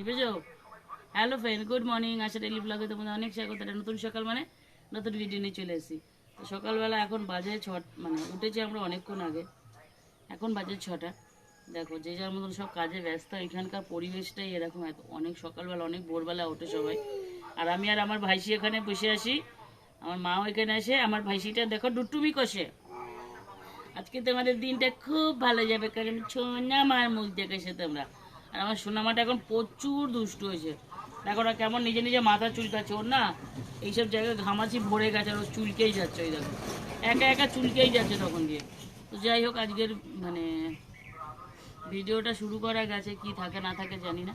টিপেছো hello friend good morning Asha daily ব্লগে তোমাদের অনেক স্বাগত। একটা নতুন সকাল মানে নতুন ভিডিও নিয়ে চলে এসেছি তো সকালবেলা এখন বাজে ছ মানে উঠেছি আমরা অনেকক্ষণ আগে। এখন বাজে ছটা। দেখো, যে যার মতন সব কাজে ব্যস্ত, এখানকার পরিবেশটাই এরকম। এত, অনেক সকালবেলা, অনেক ভোরবেলা ওঠে সবাই। আর আমি আর আমার ভাইসি এখানে বসে আসি আমার মাও এখানে আসে আমার ভাইসিটা দেখো ডুটুমি কষে। আজকে তোমাদের দিনটা খুব ভালো যাবে, কারণ সোনামার মুখ দেখেছে তোমরা। আমার সোনামাটা এখন প্রচুর দুষ্ট হয়েছে। দেখো ওরা কেমন নিজে নিজে মাথা চুলকাচ্ছে, ওর না এইসব জায়গায় ঘামাচি ভরে গেছে, আর চুলকেই যাচ্ছে ওই দেখো। একা একা চুলকেই যাচ্ছে তখন দিয়ে তো যাই হোক, আজকের মানে ভিডিওটা শুরু করা গেছে, কি থাকে না থাকে জানি না।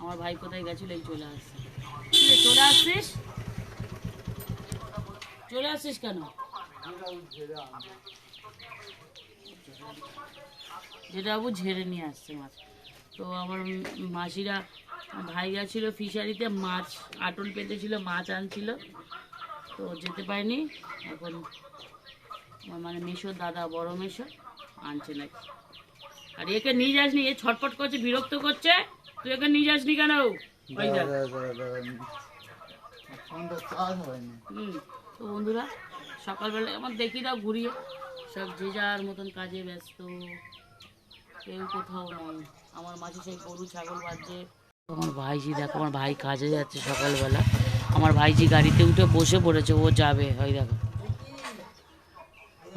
আমার ভাই কোথায় গেছিল, এই চলে আসছে। চলে আসছিস? চলে আসছিস কেন? যেটা বাবু ঝেড়ে নিয়ে আসছে মাছ তো আমার মাসিরা ভাই গেছিল ফিশারিতে মাছ আটল পেতেছিল মাছ আনছিল। তো যেতে পারিনি এখন মানে মেশো দাদা বড় মেশো আনছে নাকি। আর একে নিয়ে যাসনি এ ছটফট করছে বিরক্ত করছে তুই একে নিয়ে যাসনি কেন? তো বন্ধুরা সকালবেলা আমার দেখি দাও ঘুরিয়ে। সব যে যার মতন কাজে ব্যস্ত কেউ কোথাও নয়। আমার মাঝে সেই গরু, ছাগল বাজছে আমার ভাইজি দেখো, আমার ভাই কাজে যাচ্ছে সকালবেলা। আমার ভাইজি গাড়িতে উঠে বসে পড়েছে, ও যাবে ওই দেখো।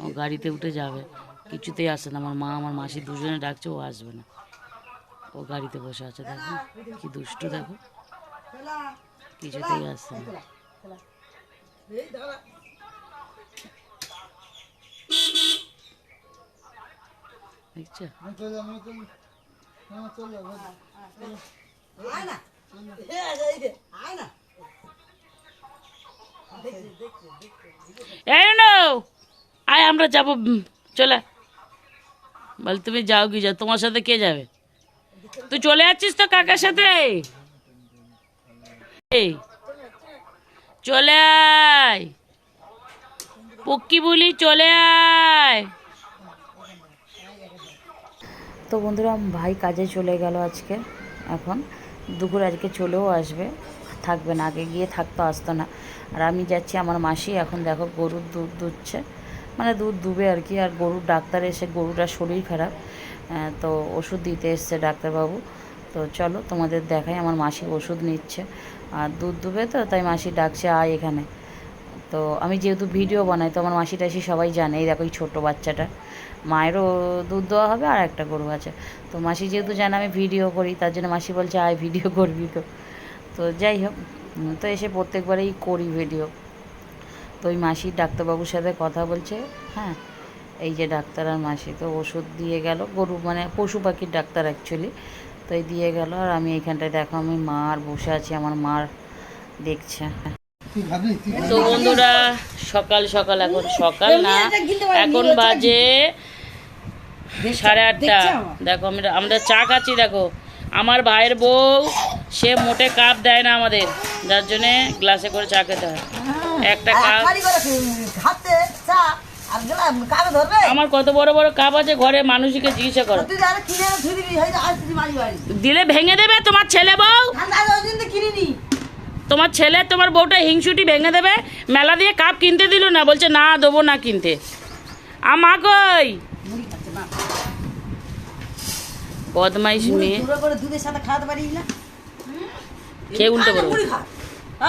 ও গাড়িতে উঠে যাবে, কিছুতেই আসে না। আমার মা, আমার মাসি দুজনে ডাকছে, ও আসবে না। ও গাড়িতে বসে আছে, দেখো, কি দুষ্টু, দেখো। কিছুতেই আসছে না। দেখছ? আয়, আমরা যাব চলে। বল, তুমি যাও কি, যাও, তোমার সাথে কে যাবে? তুই চলে যাচ্ছিস তো কাকার সাথে? চলে আয়। পক্কি বলি, চলে আয়। তো বন্ধুরা, ভাই কাজে চলে গেল আজকে। এখন দুপুর আজকে চলেও আসবে। থাকবে না, আগে গিয়ে থাকতো, আসতো না। আর আমি যাচ্ছি আমার মাসি, এখন দেখো গরুর দুধ দুধছে। মানে দুধ দুবে আর কি, আর গরুর ডাক্তার এসে গরুটার শরীর খারাপ। তো ওষুধ দিতে এসছে ডাক্তারবাবু। তো চলো তোমাদের দেখাই, আমার মাসি ওষুধ নিচ্ছে। আর দুধ দুবে তো, তাই মাসি ডাকছে, আয় এখানে। তো আমি যেহেতু ভিডিও বানাই, তো আমার মাসি টাসি সবাই জানে। এই দেখো এই ছোটো বাচ্চাটা। মায়েরও দুধ দেওয়া হবে আর একটা গরু আছে। তো মাসি যেহেতু জানে আমি ভিডিও করি, তার জন্য মাসি বলছে, আয় ভিডিও করবি তো। তো যাই হোক তো এসে প্রত্যেকবারেই করি ভিডিও। তো ওই মাসি ডাক্তারবাবুর সাথে কথা বলছে হ্যাঁ এই যে ডাক্তার আর মাসি, তো ওষুধ দিয়ে গেল। গরু মানে পশু পাখির ডাক্তার অ্যাকচুয়ালি তো এই দিয়ে গেল আর আমি এখানটায় দেখো, আমি মা আর বসে আছি, আমার মার দেখছে। তো বন্ধুরা সকাল সকাল এখন সকাল না এখন বাজে সাড়ে আটটা। দেখো আমরা আমরা চা খাচ্ছি দেখো। আমার ভাইয়ের বউ সে মোটে কাপ দেয় না আমাদের যার জন্যে গ্লাসে করে চা খেতে হয়। একটা কাপ। হাতে চা আর গেলাম কাকে ধরবে? আমার কত বড় বড় কাপ আছে ঘরে মানুষকে জিজ্ঞাসা করো। দিলে ভেঙে দেবে তোমার ছেলে বউ। কিনিনি। তোমার ছেলে তোমার বউটা হিংসুটি ভেঙে দেবে মেলা দিয়ে কাপ কিনতে দিল না বলছে না দেবো না কিনতে। আমা কই? মুড়ি বদমাইশ মেয়ে। গুঁড়ো করে দুধের খাওয়াতে পারিস না? আরে মুড়ি খা।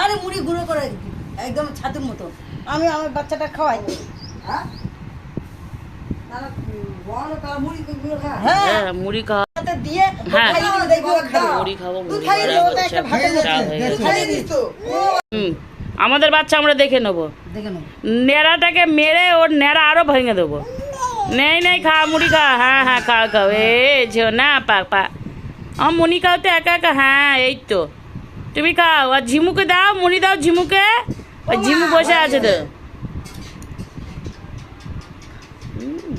আরে মুড়ি গুঁড়ো করে একদম ছাতুর মতো। আমি আমার বাচ্চাটা খাওয়াই। হ্যাঁ? মুড়ি খা। হ্যাঁ। হ্যাঁ খাওয়া হ্যাঁ। মুড়ি খাব মুড়ি আমাদের বাচ্চা আমরা দেখে নেব। দেখে নেড়াটাকে মেরে ওর নেড়া আরও ভেঙে দেবো। নেই নেই খা মুড়ি খা হ্যাঁ হ্যাঁ খাও খাও। এ ঝিও না পা পা। আমার মুড়ি খাও তো একা একা হ্যাঁ এই তো। তুমি খাও আর ঝিমুকে দাও মুড়ি দাও ঝিমুকে। ওই ঝিমু বসে আছে তো।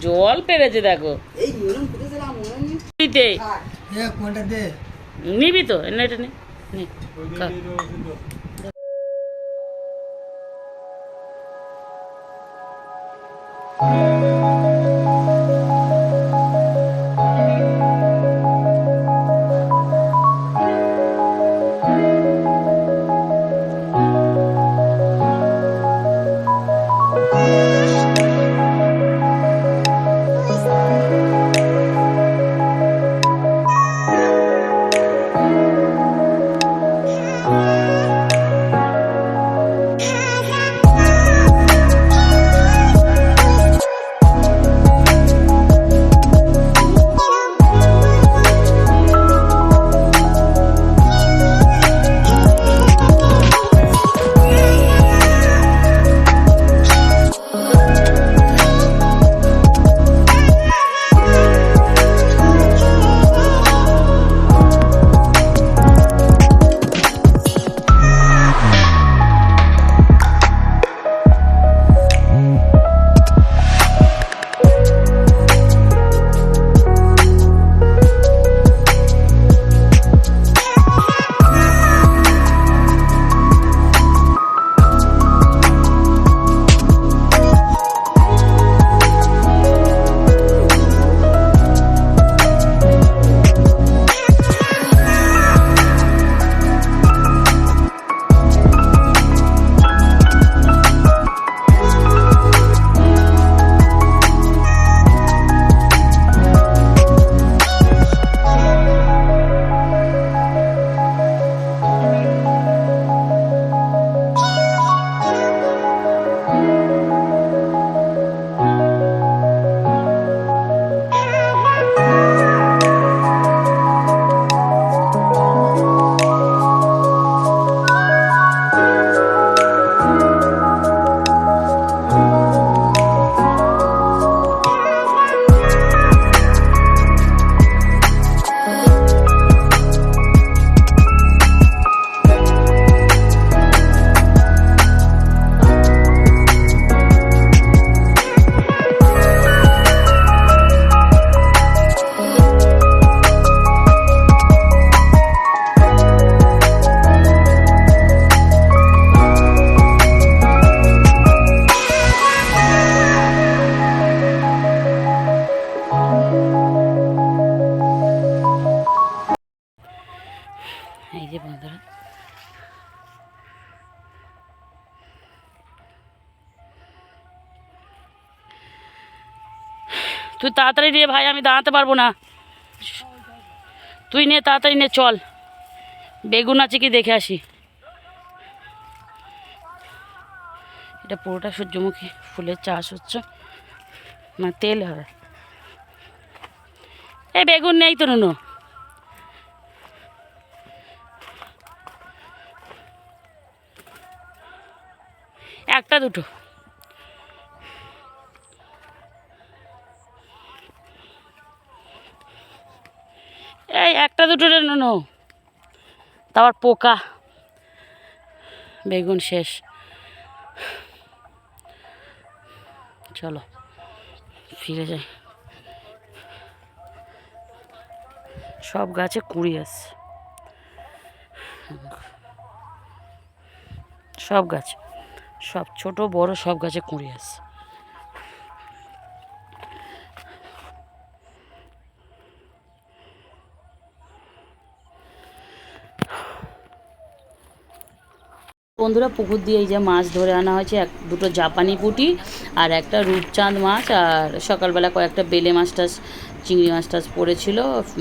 জল পেরেছে দেখো। এই এরম ফুটেছিলাম মনে নেই মুড়িতে কোনটা দে নিবি তো এনে এটা নে নে, খা। তুই তাড়াতাড়ি রে ভাই, আমি দাঁড়াতে পারব না। তুই নে, তাড়াতাড়ি নে, চল। বেগুন আছে কি দেখে আসি। এটা পুরোটা সূর্যমুখী ফুলের চাষ হচ্ছে। মানে তেল হবে এই বেগুন নেই তো, নুনো। একটা দুটো। এই একটা দুটো নুনো তারপর পোকা। বেগুন শেষ। চলো, ফিরে যাই। সব গাছে কুড়ি আছে। সব গাছ, সব ছোট, বড় সব গাছে কুড়ি আছে। বন্ধুরা পুকুর দিয়ে এই যে মাছ ধরে আনা হয়েছে এক দুটো জাপানি পুঁটি আর একটা রূপচাঁদ মাছ আর সকালবেলা কয়েকটা বেলে মাছ টাছ চিংড়ি মাছ টাছ পড়েছিল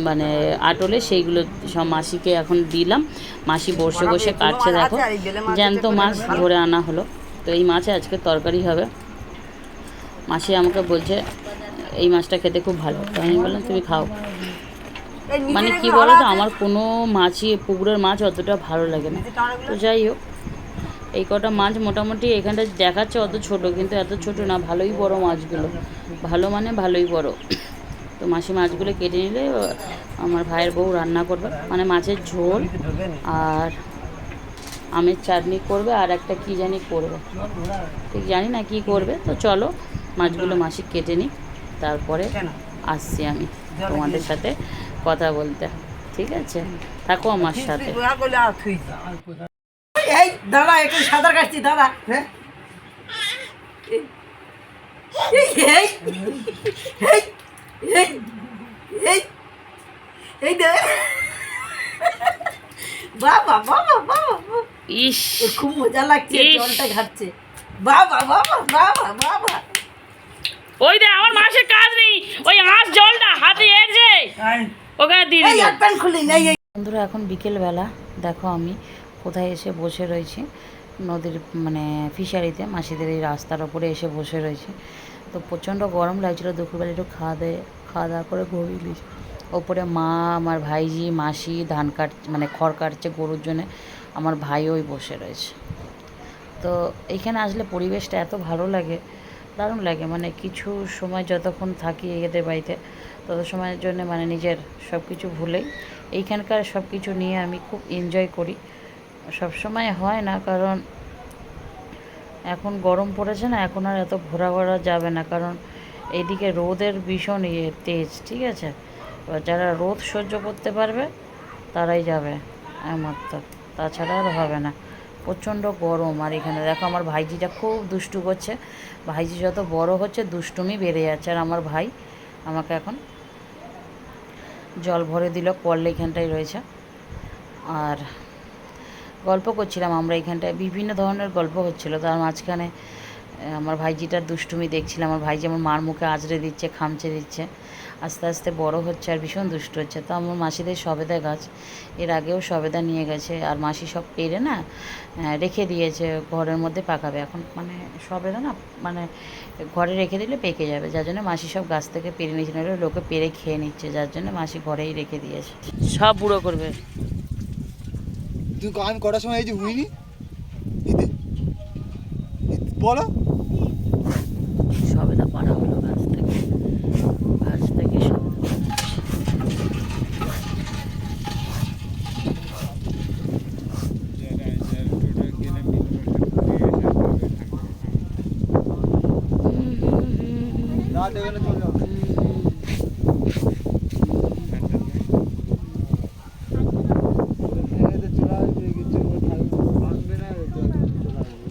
মানে আটলে সেইগুলো সব মাসিকে এখন দিলাম। মাসি বসে বসে কাটছে দেখো। জ্যান্ত মাছ ধরে আনা হলো। তো এই মাছে আজকে তরকারি হবে। মাসি আমাকে বলছে এই মাছটা খেতে খুব ভালো তো আমি বললাম তুমি খাও। মানে কি বলো তো আমার কোনো মাছই পুকুরের মাছ অতটা ভালো লাগে না। তো যাই হোক। এই কটা মাছ মোটামুটি এখানটা দেখাচ্ছে অত ছোট, কিন্তু এত ছোট না, ভালোই বড় মাছগুলো। ভালো মানে ভালোই বড়। তো মাসি মাছগুলো কেটে নিলে, আমার ভাইয়ের বউ রান্না করবে। মানে মাছের ঝোল আর আমের চাটনি করবে আর একটা কি জানি করবে। ঠিক জানি না কি করবে। তো চলো, মাছগুলো মাসি কেটে নিই তারপরে আসছি আমি তোমাদের সাথে কথা বলতে। ঠিক আছে? থাকো আমার সাথে। দাঁড়া একটু সাঁতার কাটছি দাঁড়া। হ্যাঁ? এই এই এই এই এই এই দে। বাবা বাবা বাবা ইস খুব মজা লাগছে। জলটা ঘাটছে। বাবা বাবা বাবা বাবা। ওই দে আমার মাসের কাজ নেই। ওই আঁশ জলটা হাতে এসে ওখানে দিয়ে এই প্যান্ট খুলি নেই বন্ধুরা এখন বিকেলবেলা দেখো আমি। কোথায় এসে বসে রয়েছি, নদীর মানে ফিশারিতে, মাসিদের এই রাস্তার ওপরে এসে বসে রয়েছি। তো প্রচণ্ড গরম লাগছিল, দুপুরবেলা একটু খাওয়া দাওয়া খাওয়া দাওয়া করে ঘুমিয়ে নিয়েছি ওপরে মা, আমার ভাইজি, মাসি, ধান কাট মানে খড় কাটছে গরুর জন্যে, আমার ভাইওই বসে রয়েছে। তো এইখানে আসলে পরিবেশটা এত ভালো লাগে, দারুণ লাগে মানে কিছু সময় যতক্ষণ থাকি এদের বাড়িতে, তত সময়ের জন্য মানে নিজের সব কিছু ভুলেই, এইখানকার সব কিছু নিয়ে আমি খুব এনজয় করি। সব সময় হয় না, কারণ এখন গরম পড়েছে না, এখন আর এত ঘোরা ঘোরা যাবে না, কারণ এইদিকে রোদের ভীষণ ইয়ে তেজ, ঠিক আছে? যারা রোদ সহ্য করতে পারবে, তারাই যাবে, একমাত্র। তাছাড়া আর হবে না। প্রচণ্ড গরম, আর এখানে দেখো আমার ভাইজিটা খুব দুষ্টু করছে। ভাইজি যত বড় হচ্ছে, দুষ্টুমি বেড়ে যাচ্ছে। আর আমার ভাই আমাকে এখন জল ভরে দিল, কল এখানটায় রয়েছে। আর গল্প করছিলাম আমরা এখানটায়। বিভিন্ন ধরনের গল্প হচ্ছিল। তার মাঝখানে আমার ভাইজিটার দুষ্টুমি দেখছিলাম। আমার ভাই আমার মার মুখে আজরে দিচ্ছে, খামচে দিচ্ছে। আস্তে আস্তে বড় হচ্ছে আর ভীষণ দুষ্ট হচ্ছে। তো আমার মাসিদের সবেদা গাছ, এর আগেও সবেদা নিয়ে গেছে। আর মাসি সব পেরে না রেখে দিয়েছে, ঘরের মধ্যে পাকাবে। এখন মানে সবেদা না মানে ঘরে রেখে দিলে পেকে যাবে। যার জন্য মাসি সব গাছ থেকে পেরে নিয়েছে। নাহলে লোকে পেরে খেয়ে নিচ্ছে। যার জন্য মাসি ঘরেই রেখে দিয়েছে। সব বুড়ো করবে। তুই আমি কটার সময় এই যে হুইনি বলো সবেদা পাড়া হলো গাছ থেকে গাছ থেকে সবেদা রাত এখানে চলে যাও এতে চলে আসবে কিছু থাকবে ভাঙবে না এতে চলে আসবে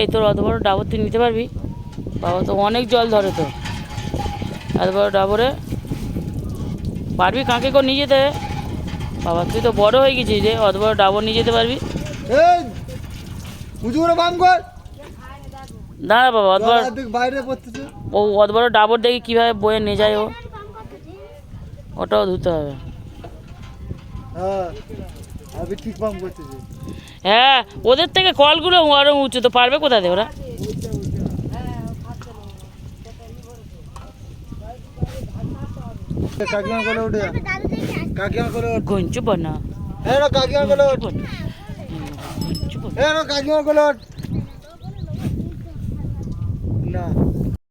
এই তোর অত বড় ডাবর তুই নিতে পারবি? বাবা তো অনেক জল ধরে তো এত বড় ডাবরে। পারবি কাকে করে নিয়ে যেতে? বাবা তুই তো বড় হয়ে গেছিস রে। অত বড় ডাবর নিয়ে যেতে পারবি? দাঁড়া বাবা অত বড় বাইরে ও অত বড় ডাবর দেখি কীভাবে বয়ে নিয়ে যায় ও? ওটাও ধুতে হবে। হ্যাঁ আমি ঠিক বাম করতেছি। হ্যাঁ ওদের থেকে কলগুলো আরও উঁচু তো পারবে কোথা থেকে ওরা? গঞ্চু বানা। না কাকিমা করে উঠ। গঞ্চু বানা।